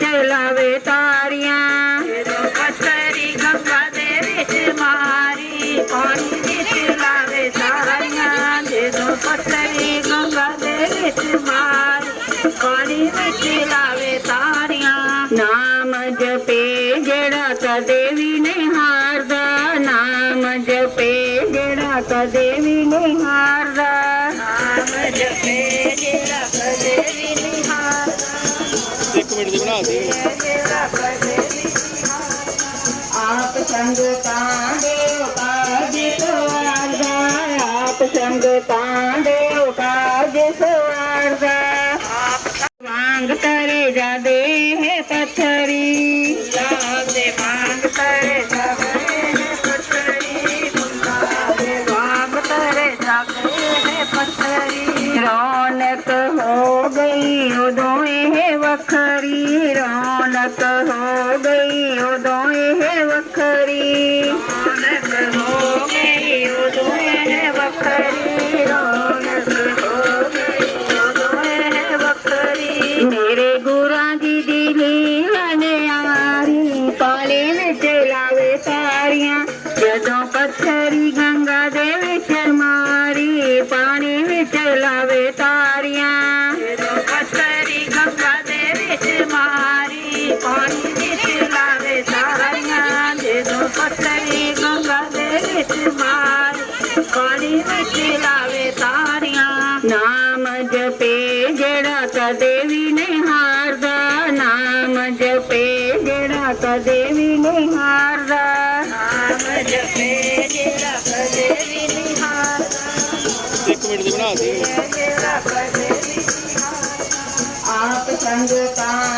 ਲਾਵੇ ਤਾਰੀਆਂ ਜਦੋਂ ਪੱਥਰੀ ਗੰਗਾ ਦੇ ਵਿੱਚ ਮਾਰੀ, ਪਾਣੀ ਵਿੱਚ ਲਾਵੇ ਤਾਰੀਆਂ ਜਦੋਂ ਪੱਥਰੀ ਗੰਗਾ ਦੇ ਵਿੱਚ ਮਾਰੀ, ਪਾਣੀ ਵਿੱਚ ਲਾਵੇ ਤਾਰੀਆਂ ਇੱਕ ਮਿੰਟ ਦੀ ਬਣਾ ਦੇ। ਆਪ ਸੰਗਤਾਂ ਦੇ ਕਾਜ ਸਵਾਰਦਾ ਆਪ ਸੰਗਤਾਂ ਦੇ ਕਾਜ ਸਵਾਰਦਾ। ਵਾਂਗ ਤਰੇ ਜਾਦੇ ਹੈ ਪੱਥਰੀ। ਲਾਦੇ ਮੰਗ ਤਰੇ ਜਾਵੇ ਹੈ ਪੱਥਰੀ। ਗੁੰਦਾਰੇ ਵਾਂਗ ਤਰੇ ਜਾਵੇ ਹੈ ਪੱਥਰੀ। ਰੌਣਕ ਹੋ ਗਈ ਉਦੋਂ ਵੱਖਰੀ ਰੌਣਕ ਹੋ ਗਈ ਉਦੋਂ ਇਹ ਵੱਖਰੀ ਕਦੇ ਵੀ ਨਹੀਂ ਹਾਰਦਾ ਨਾਮ ਜਪੇ ਜਿਹੜਾ ਕਦੇ ਵੀ ਨਹੀਂ ਹਾਰਦਾ। ਨਾਮ ਜਪੇ ਜਿਹੜਾ ਕਦੇ ਵੀ ਨਹੀਂ ਹਾਰਦਾ। ਇੱਕ ਮਿੰਟ ਦੀ ਬਣਾ ਦੇ ਜਿਹੜਾ ਕਦੇ ਵੀ ਆਪ ਸੰਗਤਾਂ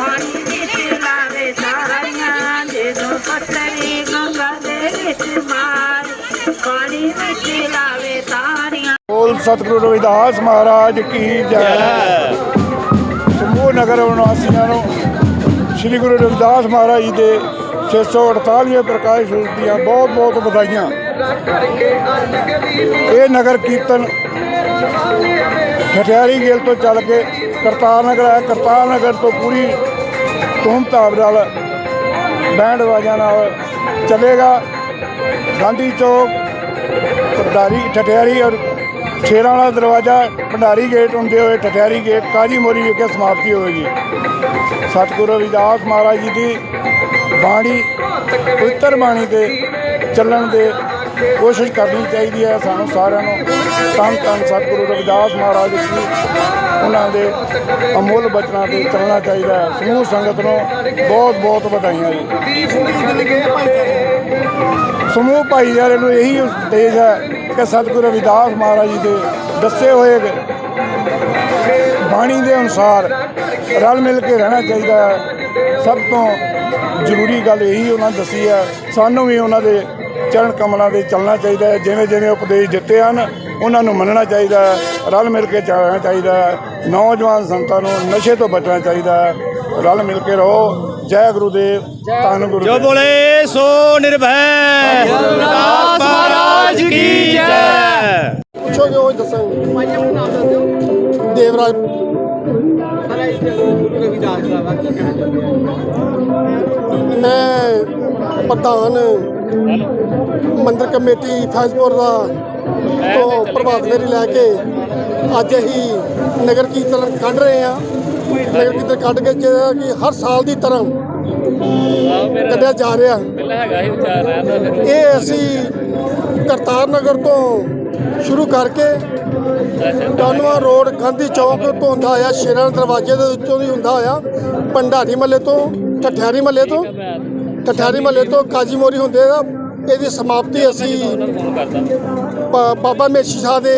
ਪਾਣੀ ਵਿੱਚ ਲਾਵੇ ਸਾਰੀਆਂ ਜਦੋਂ ਪੱਥਰੀ ਗੰਗਾ ਦੇ ਵਿੱਚ ਮਾਰੀ। ਪਾਣੀ ਵਿੱਚ ਲਾਵੇ ਤਾਰੀਆਂ ਬੋਲ ਸਤਿਗੁਰੂ ਰਵਿਦਾਸ ਮਹਾਰਾਜ ਕੀ ਜੈ। ਸਮੂਹ ਨਗਰ ਨਿਵਾਸੀਆਂ ਨੂੰ ਸ੍ਰੀ ਗੁਰੂ ਰਵਿਦਾਸ ਮਹਾਰਾਜ ਜੀ ਦੇ 648ਵੇਂ ਪ੍ਰਕਾਸ਼ ਪੁਰਬ ਦੀਆਂ ਬਹੁਤ ਬਹੁਤ ਵਧਾਈਆਂ। ਇਹ ਨਗਰ ਕੀਰਤਨ ਠਠਿਆਰੀ ਗੇਲ ਤੋਂ ਚੱਲ ਕੇ ਕਰਤਾਰ ਨਗਰ ਆਇਆ ਕਰਤਾਰ ਨਗਰ ਤੋਂ ਪੂਰੀ ਧੂਮਧਾਮ ਨਾਲ ਬੈਂਡ ਵਾਜਾਂ ਨਾਲ ਚੱਲੇਗਾ। ਗਾਂਧੀ ਚੌਕ, ਭੰਡਾਰੀ ਠਟਿਆਰੀ ਔਰ ਸ਼ੇਰਾਂ ਵਾਲਾ ਦਰਵਾਜ਼ਾ ਭੰਡਾਰੀ ਗੇਟ ਹੁੰਦੇ ਹੋਏ ਠਠਿਆਰੀ ਗੇਟ ਕਾਜੀ ਮੋਰੀ ਵਿਖੇ ਸਮਾਪਤੀ ਹੋਵੇਗੀ। ਸਤਿਗੁਰੂ ਰਵਿਦਾਸ ਮਹਾਰਾਜ ਜੀ ਦੀ ਬਾਣੀ, ਪਵਿੱਤਰ ਬਾਣੀ ਤੇ ਚੱਲਣ ਦੇ ਕੋਸ਼ਿਸ਼ ਕਰਨੀ ਚਾਹੀਦੀ ਹੈ। ਸਾਨੂੰ ਸਾਰਿਆਂ ਨੂੰ ਤਨ ਤਨ ਸਤਿਗੁਰੂ ਰਵਿਦਾਸ ਮਹਾਰਾਜ ਜੀ ਉਹਨਾਂ ਦੇ ਅਮੁੱਲ ਬਚਨਾਂ ਤੇ ਚੱਲਣਾ ਚਾਹੀਦਾ ਹੈ। ਸਮੂਹ ਸੰਗਤ ਨੂੰ ਬਹੁਤ ਬਹੁਤ ਵਧਾਈਆਂ ਜੀ। ਸਮੂਹ ਭਾਈਚਾਰੇ ਨੂੰ ਇਹੀ ਉਪਦੇਸ਼ ਹੈ ਕਿ ਸਤਿਗੁਰੂ ਰਵਿਦਾਸ ਮਹਾਰਾਜ ਜੀ ਦੇ ਦੱਸੇ ਹੋਏ ਬਾਣੀ ਦੇ ਅਨੁਸਾਰ ਰਲ ਮਿਲ ਕੇ ਰਹਿਣਾ ਚਾਹੀਦਾ ਹੈ। ਸਭ ਤੋਂ ਜ਼ਰੂਰੀ ਗੱਲ ਇਹੀ ਉਹਨਾਂ ਦੱਸੀ ਹੈ, ਸਾਨੂੰ ਵੀ ਉਹਨਾਂ ਦੇ ਚਰਨ ਕਮਲਾਂ ਤੇ ਚੱਲਣਾ ਚਾਹੀਦਾ ਹੈ। ਜਿਵੇਂ ਜਿਵੇਂ ਉਪਦੇਸ਼ ਦਿੱਤੇ ਹਨ ਉਹਨਾਂ ਨੂੰ ਮੰਨਣਾ ਚਾਹੀਦਾ ਹੈ ਰਲ ਮਿਲ ਕੇ ਚੱਲਣਾ ਚਾਹੀਦਾ ਹੈ ਨੌਜਵਾਨ ਸੰਤਾਂ ਨੂੰ ਨਸ਼ੇ ਤੋਂ ਬਚਣਾ ਚਾਹੀਦਾ ਹੈ ਰਲ ਮਿਲ ਕੇ ਰਹੋ। ਜੈ ਗੁਰੂਦੇਵ ਧੰਨ ਜੋ ਗੁਰੂਦੇਵ ਬੋਲੇ ਸੋ ਨਿਰਭੈ। ਮਹਾਰਾਜ ਕੀ ਜੈ। ਪੁੱਛੋਗੇ ਉਹ ਦੱਸਾਂਗੇ ਦੇਵਰਾਜ। ਮੈਂ ਪ੍ਰਧਾਨ ਮੰਦਰ ਕਮੇਟੀ ਫੈਜ਼ਪੁਰ ਦਾ ਤੋਂ ਪ੍ਰਭਾਤ ਫੇਰੀ ਲੈ ਕੇ ਅੱਜ ਅਸੀਂ ਨਗਰ ਕੀਰਤਨ ਕੱਢ ਰਹੇ ਹਾਂ। ਨਗਰ ਕੀਰਤਨ ਕੱਢ ਕੇ ਜਿਹੜਾ ਕਿ ਹਰ ਸਾਲ ਦੀ ਤਰ੍ਹਾਂ ਕੱਢਿਆ ਜਾ ਰਿਹਾ। ਇਹ ਅਸੀਂ ਕਰਤਾਰ ਨਗਰ ਤੋਂ ਸ਼ੁਰੂ ਕਰਕੇ ਟਾਨਵਾ ਰੋਡ ਗਾਂਧੀ ਚੌਕ ਤੋਂ ਹੁੰਦਾ ਆਇਆ ਸ਼ੇਰਾਂ ਦਰਵਾਜ਼ੇ ਦੇ ਵਿੱਚੋਂ ਦੀ ਹੁੰਦਾ ਆਇਆ ਭੰਡਾਰੀ ਮੱਲੇ ਤੋਂ ਠਠਿਆਰੀ ਮੱਲੇ ਤੋਂ ਠਠਿਆਰੀ ਮੱਲੇ ਤੋਂ ਕਾਜੀ ਮੋਰੀ ਹੁੰਦੇ ਆ ਇਹਦੀ ਸਮਾਪਤੀ ਅਸੀਂ ਬ- ਬਾਬਾ ਮੇਸ਼ੀ ਸ਼ਾਹ ਦੇ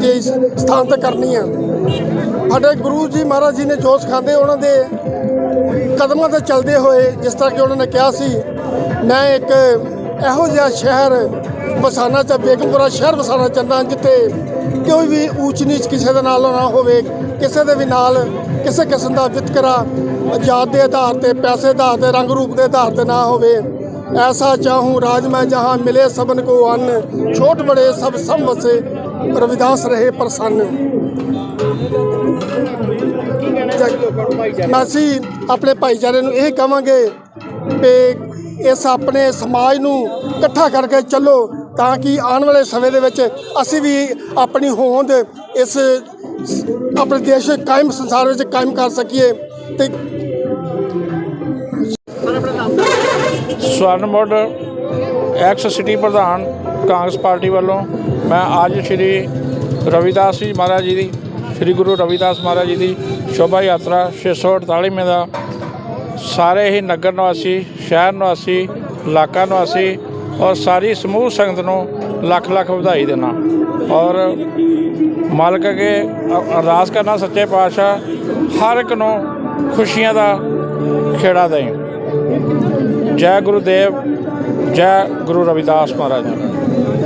ਦੇ ਸਥਾਨ ਤੇ ਕਰਨੀ ਆ। ਸਾਡੇ ਗੁਰੂ ਜੀ ਮਹਾਰਾਜ ਜੀ ਨੇ ਜੋ ਸਿਖਾਉਂਦੇ ਉਹਨਾਂ ਦੇ ਕਦਮਾਂ ਤੇ ਚੱਲਦੇ ਹੋਏ ਜਿਸ ਤਰ੍ਹਾਂ ਕਿ ਉਹਨਾਂ ਨੇ ਕਿਹਾ ਸੀ, ਮੈਂ ਇੱਕ ਇਹੋ ਜਿਹਾ ਸ਼ਹਿਰ ਵਸਾਣਾ ਚਾ, ਬੇਗਮਪੁਰਾ ਸ਼ਹਿਰ ਵਸਾਣਾ ਚਾਹੁੰਦਾ ਜਿੱਥੇ ਕੋਈ ਵੀ ਊਚ ਨੀਚ ਕਿਸੇ ਦੇ ਨਾਲ ਨਾ ਹੋਵੇ, ਕਿਸੇ ਦੇ ਵੀ ਨਾਲ ਕਿਸੇ ਕਿਸਮ ਦਾ ਵਿਤਕਰਾ ਜਾਤ ਦੇ ਆਧਾਰ ਤੇ, ਪੈਸੇ ਦੇ ਆਧਾਰ ਤੇ, ਰੰਗ ਰੂਪ ਦੇ ਆਧਾਰ ਤੇ ਨਾ ਹੋਵੇ। ਐਸਾ ਚਾਹੂੰ ਰਾਜ ਮੈਂ ਜਹਾਂ ਮਿਲੇ ਸਬਨ ਕੋ ਅੰਨ ਛੋਟ ਬੜੇ ਸਭ ਸਮ ਵਸੇ ਰਵਿਦਾਸ ਰਹੇ ਪ੍ਰਸੰਨ ਅਸੀਂ ਆਪਣੇ ਭਾਈਚਾਰੇ ਨੂੰ ਇਹ ਕਹਾਂਗੇ ਕਿ ਇਸ ਆਪਣੇ ਸਮਾਜ ਨੂੰ ਇਕੱਠਾ ਕਰਕੇ ਚੱਲੋ ਤਾਂ ਕਿ ਆਉਣ ਵਾਲੇ ਸਮੇਂ ਦੇ ਵਿੱਚ ਅਸੀਂ ਵੀ ਆਪਣੀ ਹੋਂਦ ਇਸ ਆਪਣੇ ਦੇਸ਼ ਕਾਇਮ ਸੰਸਾਰ ਵਿੱਚ ਕਾਇਮ ਕਰ ਸਕੀਏ ਤੇ ਸਵਰਨ ਮੁੱਢ ਐਕਸ ਸਿਟੀ ਪ੍ਰਧਾਨ ਕਾਂਗਰਸ ਪਾਰਟੀ ਵੱਲੋਂ ਮੈਂ ਅੱਜ ਸ਼੍ਰੀ ਰਵਿਦਾਸ ਜੀ ਮਹਾਰਾਜ ਜੀ ਦੀ, ਸ਼੍ਰੀ ਗੁਰੂ ਰਵਿਦਾਸ ਮਹਾਰਾਜ ਜੀ ਦੀ ਸ਼ੋਭਾ ਯਾਤਰਾ 648ਵੇਂ ਦਾ ਸਾਰੇ ਹੀ ਨਗਰ ਨਿਵਾਸੀ, ਸ਼ਹਿਰ ਨਿਵਾਸੀ, ਇਲਾਕਾ ਨਿਵਾਸੀ ਔਰ ਸਾਰੀ ਸਮੂਹ ਸੰਗਤ ਨੂੰ ਲੱਖ ਲੱਖ ਵਧਾਈ ਦੇਣਾ ਔਰ ਮਾਲਕ ਅਗੇ ਅਰਦਾਸ ਕਰਨਾ, ਸੱਚੇ ਪਾਤਸ਼ਾਹ ਹਰ ਇੱਕ ਨੂੰ ਖੁਸ਼ੀਆਂ ਦਾ ਖੇੜਾ ਦੇਂ ਜੈ ਗੁਰੂਦੇਵ ਜੈ ਗੁਰੂ ਰਵਿਦਾਸ ਮਹਾਰਾਜ।